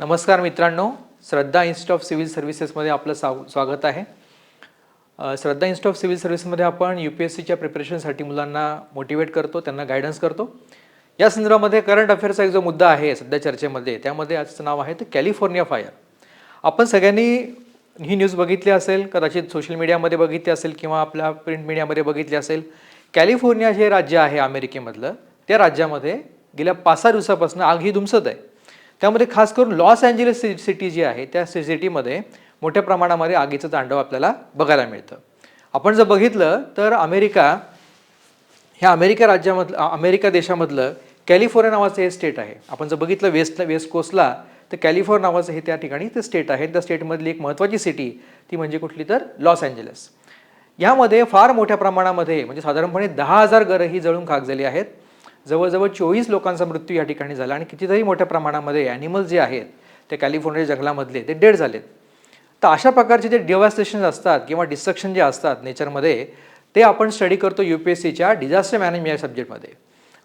नमस्कार मित्रांनो Shraddha institute of civil सर्व्हिसेसमध्ये आपलं साव स्वागत आहे. श्रद्धा इन्स्टिट्यूट ऑफ सिव्हिल सर्व्हिसमध्ये आपण यू पी एस सीच्या प्रिपरेशनसाठी मुलांना मोटिवेट करतो त्यांना गायडन्स करतो. या संदर्भामध्ये करंट अफेअर्सचा एक जो मुद्दा आहे सध्या चर्चेमध्ये त्यामध्ये आजचं नाव आहे तर कॅलिफोर्निया फायर आपण सगळ्यांनी ही न्यूज बघितली असेल कदाचित सोशल मीडियामध्ये बघितली असेल किंवा आपल्या प्रिंट मीडियामध्ये बघितली असेल कॅलिफोर्निया जे राज्य आहे अमेरिकेमधलं. त्या राज्यामध्ये गेल्या पाच सहा दिवसापासून आग ही धुमसत आहे. त्यामध्ये खास करून लॉस एंजेलिस सिटी जी आहे त्या सिटीमध्ये मोठ्या प्रमाणामध्ये आगीचं तांडव आपल्याला बघायला मिळतं. आपण जर बघितलं तर अमेरिका ह्या अमेरिका राज्यामधलं अमेरिका देशामधलं कॅलिफोर्निया नावाचं हे स्टेट आहे. आपण जर बघितलं वेस्ट वेस्ट कोस्टला तर कॅलिफोर्निया नावाचं हे त्या ठिकाणी ते स्टेट आहे. त्या स्टेटमधली एक महत्त्वाची सिटी ती म्हणजे कुठली तर लॉस एंजेलिस. यामध्ये फार मोठ्या प्रमाणामध्ये म्हणजे साधारणपणे दहा हजार घरं ही जळून खाक झाली आहेत. जवळजवळ चोवीस लोकांचा मृत्यू या ठिकाणी झाला आणि कितीतरी मोठ्या प्रमाणामध्ये ॲनिमल्स जे आहेत ते कॅलिफोर्निया जंगलामधले ते डेड झालेत. तर अशा प्रकारचे जे डिवास्टेशन असतात किंवा डिस्ट्रक्शन जे असतात नेचरमध्ये ते आपण स्टडी करतो यू पी एस सीच्या डिझास्टर मॅनेजमेंट या सब्जेक्टमध्ये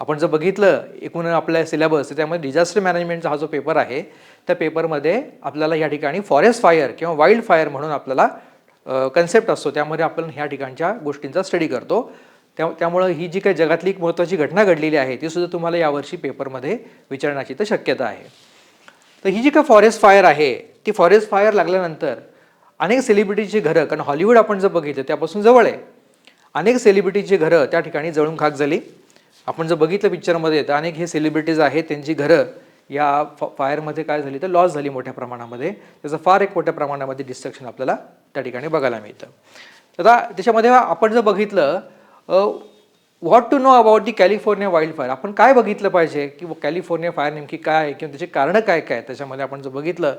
आपण जर बघितलं एकूण आपल्या सिलेबस त्यामध्ये डिझास्टर मॅनेजमेंटचा हा जो पेपर आहे त्या पेपरमध्ये आपल्याला या ठिकाणी फॉरेस्ट फायर किंवा वाईल्ड फायर म्हणून आपल्याला कन्सेप्ट असतो. त्यामध्ये आपण ह्या ठिकाणच्या गोष्टींचा स्टडी करतो. त्या त्यामुळं ही जी काही जगातली एक महत्त्वाची घटना घडलेली आहे ती सुद्धा तुम्हाला यावर्षी पेपरमध्ये विचारण्याची तर शक्यता आहे. तर ही जी काय फॉरेस्ट फायर आहे ती फॉरेस्ट फायर लागल्यानंतर अनेक सेलिब्रिटीची घरं कारण हॉलिवूड आपण जर बघितलं त्यापासून जवळ आहे. अनेक सेलिब्रिटीची घरं त्या ठिकाणी जळून खाक झाली. आपण जर बघितलं पिक्चरमध्ये तर अनेक हे सेलिब्रिटीज आहेत त्यांची घरं या फ फायरमध्ये काय झाली तर लॉस झाली मोठ्या प्रमाणामध्ये. त्याचं फार एक मोठ्या प्रमाणामध्ये डिस्ट्रक्शन आपल्याला त्या ठिकाणी बघायला मिळतं. आता त्याच्यामध्ये आपण जर बघितलं what to know about the California wildfire आपण काय बघितलं पाहिजे? की कॅलिफोर्निया फायर नेमकी काय आहे? किंवा त्याची कारणं काय काय त्याच्यामध्ये आपण जर बघितलं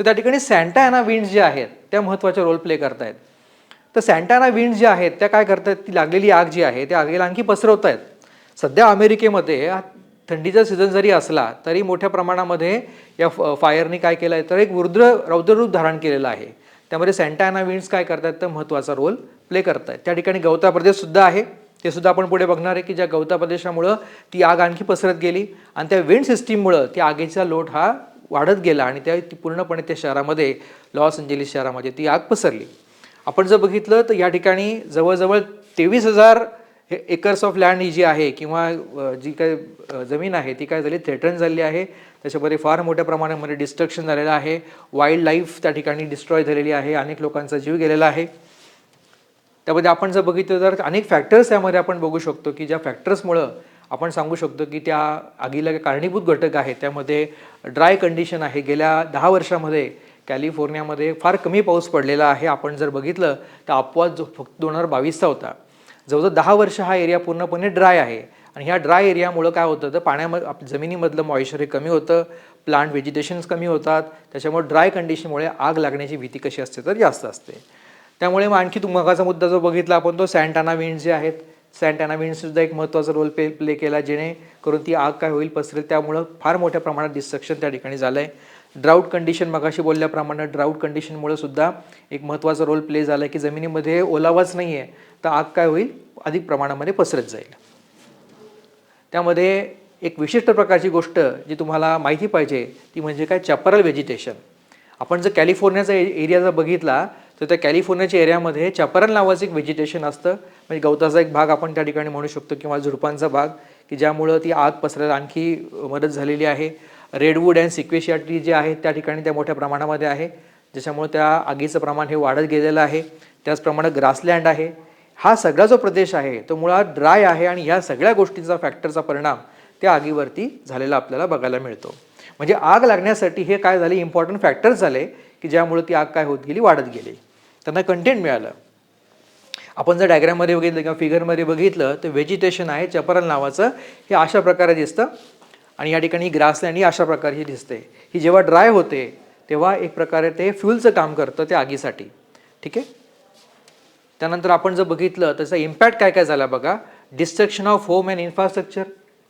तर त्या ठिकाणी सँटाना विंड्स जे आहेत त्या महत्त्वाचे रोल प्ले करतायत. तर सँटाना विंड्स जे आहेत त्या काय करतायत? ती लागलेली आग जी आहे त्या आगीला आणखी पसरवत आहेत सध्या अमेरिकेमध्ये थंडीचा सीझन जरी असला तरी मोठ्या प्रमाणामध्ये या फ फायरनी काय केलं आहे तर एक रुद्र रौद्ररूप धारण केलेलं आहे. त्यामध्ये सँटाना विंड्स काय करतात तर महत्त्वाचा रोल प्ले करतायत. त्या ठिकाणी गवता प्रदेशसुद्धा आहे. ते सुद्धा आपण पुढे बघणार आहे की ज्या गवता प्रदेशामुळं ती आग आणखी पसरत गेली आणि त्या विंड सिस्टीममुळं त्या आगीचा लोट हा वाढत गेला आणि त्या पूर्णपणे त्या शहरामध्ये लॉस एंजेलिस शहरामध्ये ती आग पसरली. आपण जर बघितलं तर या ठिकाणी जवळजवळ तेवीस हजार हे एकर्स ऑफ लँड ही जी आहे किंवा जी काय जमीन आहे ती काय झाली थेटन झाली आहे. त्याच्यामध्ये फार मोठ्या प्रमाणामध्ये डिस्ट्रक्शन झालेलं आहे. वाईल्ड लाईफ त्या ठिकाणी डिस्ट्रॉय झालेली आहे. अनेक लोकांचा जीव गेलेला आहे. त्यामध्ये आपण जर बघितलं तर अनेक फॅक्टर्स यामध्ये आपण बघू शकतो की ज्या फॅक्टर्समुळं आपण सांगू शकतो की त्या आगीला कारणीभूत घटक आहे. त्यामध्ये ड्राय कंडिशन आहे. गेल्या दहा वर्षामध्ये कॅलिफोर्नियामध्ये फार कमी पाऊस पडलेला आहे. आपण जर बघितलं तर अपवाद जो फक्त दोन हजार बावीसचा होता. जवळजवळ दहा वर्ष हा एरिया पूर्णपणे ड्राय आहे. आणि ह्या ड्राय एरियामुळं काय होतं तर पाण्यामध्ये आप जमिनीमधलं मॉइश्चर हे कमी होतं प्लांट व्हेजिटेशन्स कमी होतात त्याच्यामुळे ड्राय कंडिशनमुळे आग लागण्याची भीती कशी असते तर जास्त असते. त्यामुळे मग आणखी मगाचा मुद्दा जो बघितला आपण तो सँटाना विंड जे आहेत सँटाना विंडसुद्धा एक महत्त्वाचा रोल प्ले प्ले केला जेणेकरून ती आग काय होईल पसरेल त्यामुळं फार मोठ्या प्रमाणात डिस्ट्रक्शन त्या ठिकाणी झालं आहे ड्राऊट कंडिशन मगाशी बोलल्याप्रमाणे ड्राऊट कंडिशनमुळे सुद्धा एक महत्त्वाचा रोल प्ले झाला आहे की जमिनीमध्ये ओलावाच नाही आहे तर आग काय होईल? अधिक प्रमाणामध्ये पसरत जाईल. त्यामध्ये एक विशिष्ट प्रकारची गोष्ट जी तुम्हाला माहिती पाहिजे ती म्हणजे काय? चॅपरल व्हेजिटेशन आपण जर कॅलिफोर्नियाचा ए एरिया जर बघितला तर त्या कॅलिफोर्नियाच्या एरियामध्ये चपरन नावाचं एक व्हेजिटेशन असतं. म्हणजे गवताचा एक भाग आपण त्या ठिकाणी म्हणू शकतो किंवा झुडपांचा भाग की ज्यामुळं ती आग पसरायला आणखी मदत झालेली आहे. रेडवूड अँड सिक्वेशिया ट्री जे आहेत त्या ठिकाणी त्या मोठ्या प्रमाणामध्ये आहे. ज्याच्यामुळे त्या आगीचं प्रमाण हे वाढत गेलेलं आहे. त्याचप्रमाणे ग्रासलँड आहे. हा सगळा जो प्रदेश आहे तो मुळात ड्राय आहे आणि ह्या सगळ्या गोष्टींचा फॅक्टरचा परिणाम त्या आगीवरती झालेला आपल्याला बघायला मिळतो. म्हणजे आग लागण्यासाठी हे काय झाले इम्पॉर्टंट फॅक्टर्स झाले की ज्यामुळे ती आग काय होत गेली? वाढत गेली. त्यांना कंटेंट मिळालं. आपण जर डायग्राममध्ये बघितलं किंवा फिगरमध्ये बघितलं तर व्हेजिटेशन आहे चपरल नावाचं. हे अशा प्रकारे दिसतं. आणि या ठिकाणी ग्रासलँड ही अशा प्रकारे ही दिसते. ही जेव्हा ड्राय होते तेव्हा एक प्रकारे ते फ्युलचं काम करतं त्या आगीसाठी. ठीक आहे? त्यानंतर आपण जर बघितलं त्याचा इम्पॅक्ट काय काय झाला बघा. Destruction of home and infrastructure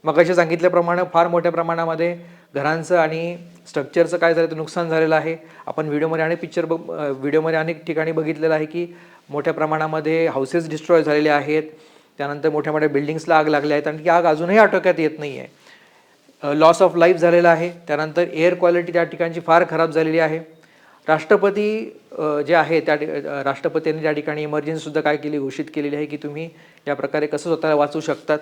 मगाशी सांगितल्याप्रमाणे फार मोठ्या प्रमाणामध्ये घरांचं आणि स्ट्रक्चरचं काय झालं तर नुकसान झालेलं आहे. आपण व्हिडिओमध्ये अनेक पिक्चर बघ व्हिडिओमध्ये अनेक ठिकाणी बघितलेलं आहे की मोठ्या प्रमाणामध्ये हाऊसेस डिस्ट्रॉय झालेले आहेत. त्यानंतर मोठ्या मोठ्या बिल्डिंग्सला आग लागल्या आहेत आणि ती आग अजूनही आटोक्यात येत नाही आहे लॉस ऑफ लाईफ झालेला आहे. त्यानंतर एअर क्वालिटी त्या ठिकाणची फार खराब झालेली आहे. राष्ट्रपती जे आहे त्या राष्ट्रपतींनी त्या ठिकाणी इमर्जन्सीसुद्धा काय केली? घोषित केलेली आहे की तुम्ही या प्रकारे कसं स्वतःला वाचू शकतात?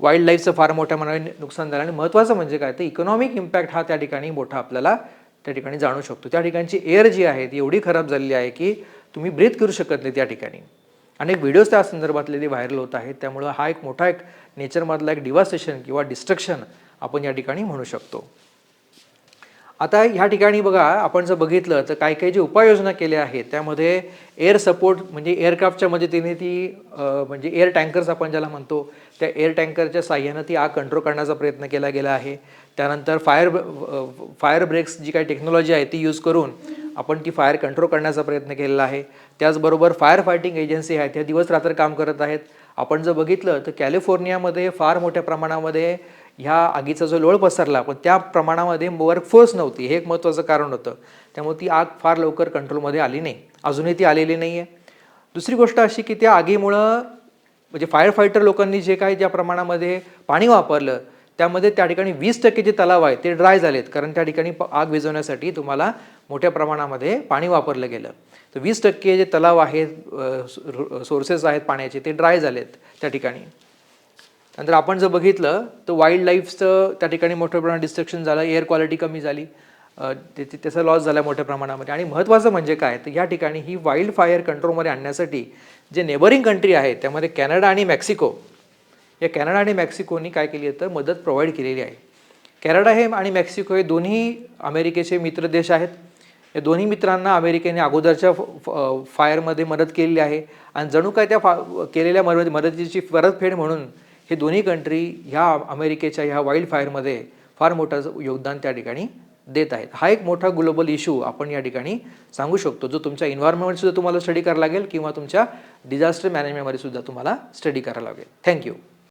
वाईल्ड लाईफचं फार मोठ्या मनाने नुकसान झालं आणि महत्त्वाचं म्हणजे काय? तर इकॉनॉमिक इम्पॅक्ट हा त्या ठिकाणी मोठा आपल्याला त्या ठिकाणी जाणू शकतो. त्या ठिकाणची एअर जी आहे ती एवढी खराब झालेली आहे की तुम्ही ब्रीथ करू शकत नाही त्या ठिकाणी. अनेक व्हिडिओज त्या संदर्भातले ते व्हायरल होत आहेत. त्यामुळं हा एक मोठा एक नेचरमधला एक डिवास्टेशन किंवा डिस्ट्रक्शन आपण या ठिकाणी म्हणू शकतो. आता ह्या ठिकाणी बघा आपण जर बघितलं तर काही काही जे उपाययोजना केल्या आहेत त्यामध्ये एअर सपोर्ट म्हणजे एअरक्राफ्टच्या मदतीने ती म्हणजे एअर टँकर्स आपण ज्याला म्हणतो त्या एअर टँकरच्या साह्यानं ती आग कंट्रोल करण्याचा प्रयत्न केला गेला आहे. त्यानंतर फायर फायर ब्रेक्स जी काही टेक्नॉलॉजी आहे ती यूज करून आपण ती फायर कंट्रोल करण्याचा प्रयत्न केलेला आहे. त्याचबरोबर फायर फायटिंग एजन्सी आहेत त्या दिवस रात्र काम करत आहेत. आपण जर बघितलं तर कॅलिफोर्नियामध्ये फार मोठ्या प्रमाणामध्ये ह्या आगीचा जो लोळ पसरला पण त्या प्रमाणामध्ये वर्कफोर्स नव्हती. हे एक महत्त्वाचं कारण होतं. त्यामुळे ती आग फार लवकर कंट्रोलमध्ये आली नाही. अजूनही ती आलेली नाही आहे दुसरी गोष्ट अशी की त्या आगीमुळं म्हणजे फायर फायटर लोकांनी जे काही ज्या प्रमाणामध्ये पाणी वापरलं त्यामध्ये त्या ठिकाणी वीस टक्के जे तलाव आहे ते ड्राय झालेत. कारण त्या ठिकाणी आग विझवण्यासाठी तुम्हाला मोठ्या प्रमाणामध्ये पाणी वापरलं गेलं. तर वीस टक्के जे तलाव आहेत सोर्सेस आहेत पाण्याचे ते ड्राय झालेत त्या ठिकाणी. नंतर आपण जर बघितलं तर वाईल्ड लाईफचं त्या ठिकाणी मोठ्या प्रमाणात डिस्ट्रक्शन झालं एअर क्वालिटी कमी झाली. ते- त्याचा लॉस झाला मोठ्या प्रमाणामध्ये. आणि महत्त्वाचं म्हणजे काय? तर या ठिकाणी ही वाईल्ड फायर कंट्रोलमध्ये आणण्यासाठी जे नेबरिंग कंट्री आहेत त्यामध्ये कॅनडा आणि मेक्सिको या कॅनडा आणि मेक्सिकोनी काय केली आहे तर मदत प्रोव्हाइड केलेली आहे. कॅनडा हे आणि मेक्सिको हे दोन्ही अमेरिकेचे मित्र देश आहेत. या दोन्ही मित्रांना अमेरिकेने अगोदरच्या फ- फ- फायरमध्ये मदत केलेली आहे. आणि जणू काय त्या फा केलेल्या मदत मदतीची परतफेड म्हणून हे दोन्ही कंट्री ह्या अमेरिकेच्या ह्या वाईल्ड फायरमध्ये फार मोठं योगदान त्या ठिकाणी देत आहेत. हा एक मोठा ग्लोबल इश्यू आपण या ठिकाणी सांगू शकतो जो तुमच्या इन्व्हायरमेंटसुद्धा तुम्हाला स्टडी करावा लागेल किंवा तुमच्या डिझास्टर मॅनेजमेंटमध्ये सुद्धा तुम्हाला स्टडी करावा लागेल. थँक्यू